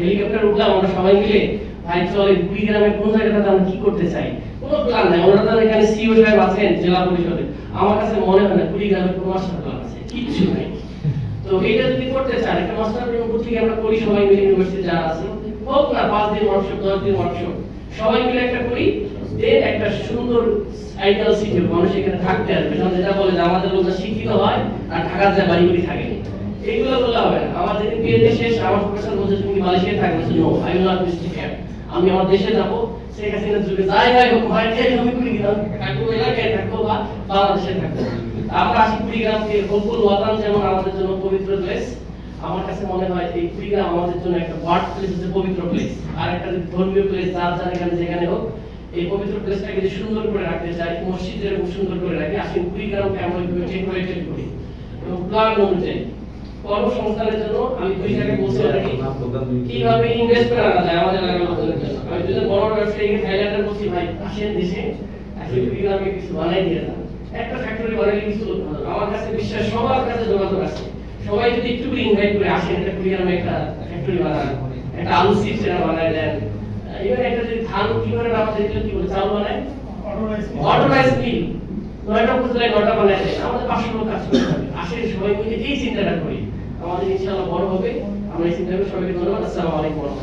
Helicopter উঠলাম, আমরা সবাই মিলে। ভাই চলে কুড়িগ্রামের কোন জায়গাটাতে আমরা কি করতে চাই? কোনো প্ল্যান নাই। ওনারা তো এখানে সিও সাহেব আছেন, জেলা পরিষদে আমার কাছে মনে হয় না কুড়িগ্রামের কোনো মাস্টার প্ল্যান আছে। কিচ্ছু নাই। তো এটা যদি করতে চান, একটা মাস্টার প্ল্যান থেকে আমরা করি, সবাই মিলে ইউনিভার্সিটি যারা আছে হোক না, পাঁচ দিন ওয়ার্কশপ দশ দিন ওয়ার্কশপ সবাই মিলে একটা করি দেন একটা সুন্দর আইডিয়াল সিটি মানুষ এখানে থাকতে আসবে। যেটা বলে যে আমাদের লোকরা শিক্ষিত হয়, আর ঢাকার যায় বাড়িগুলি থাকে বললে হবে আমার তুমি নো আই উইল নট আমি আমার দেশে যাব যুগে যাই হয় হোক বা বাংলাদেশে আমরা আসি ওয়াতান যেমন আমাদের জন্য পবিত্র প্লেস আমার কাছে মনে হয় এই আমাদের জন্য একটা প্লেস হচ্ছে পবিত্র প্লেস আর একটা ধর্মীয় প্লেস যার যার এখানে, যেখানে হোক, এই পবিত্র প্লেসটাকে যদি সুন্দর করে রাখতে চাই মসজিদ যেরকম সুন্দর করে রাখি। আসেন কুড়িগ্রামকে ওইভাবে ডেকোরেটেড করি। প্ল্যান অনুযায়ী কর্মসংস্থানের জন্য আমি দুই জায়গায় বলছি অলরেডি কীভাবে ইনভেস্টমেন্ট আনা যায় আমাদের এলাকার লোকজনের জন্য। আমি দুজন বড় ব্যবসায়ী থাইল্যান্ডে বলছি ভাই আসেন দেশে আসলে কুড়িগ্রামে কিছু বানাই দিয়ে যান। একটা ফ্যাক্টরি বানাইলে কিছু আমার কাছে বিশ্বাস সবার কাছে যোগাযোগ আছে। সবাই যদি একটু করে ইনভাইট করে আসেন এটা কুড়িগ্রামে একটা ফ্যাক্টরি বানান একটা আলু চিপস এরা বানায় দেন। এবার একটা যদি ধান কি করে আমাদের এগুলো কি বলে চাল বানায়? অটোরাইজ মিল নয়টা উপজেলায় নয়টা বানায় দেয়। আমাদের পাঁচশো লোক কাজ করতে হবে আসেন সবাই মিলে এই চিন্তাটা করি। আমাদের ইনশাআল্লাহ বড় হবে। আমরা এই চিন্তা করে সবাইকে ধন্যবাদ। আসসালামু আলাইকুম।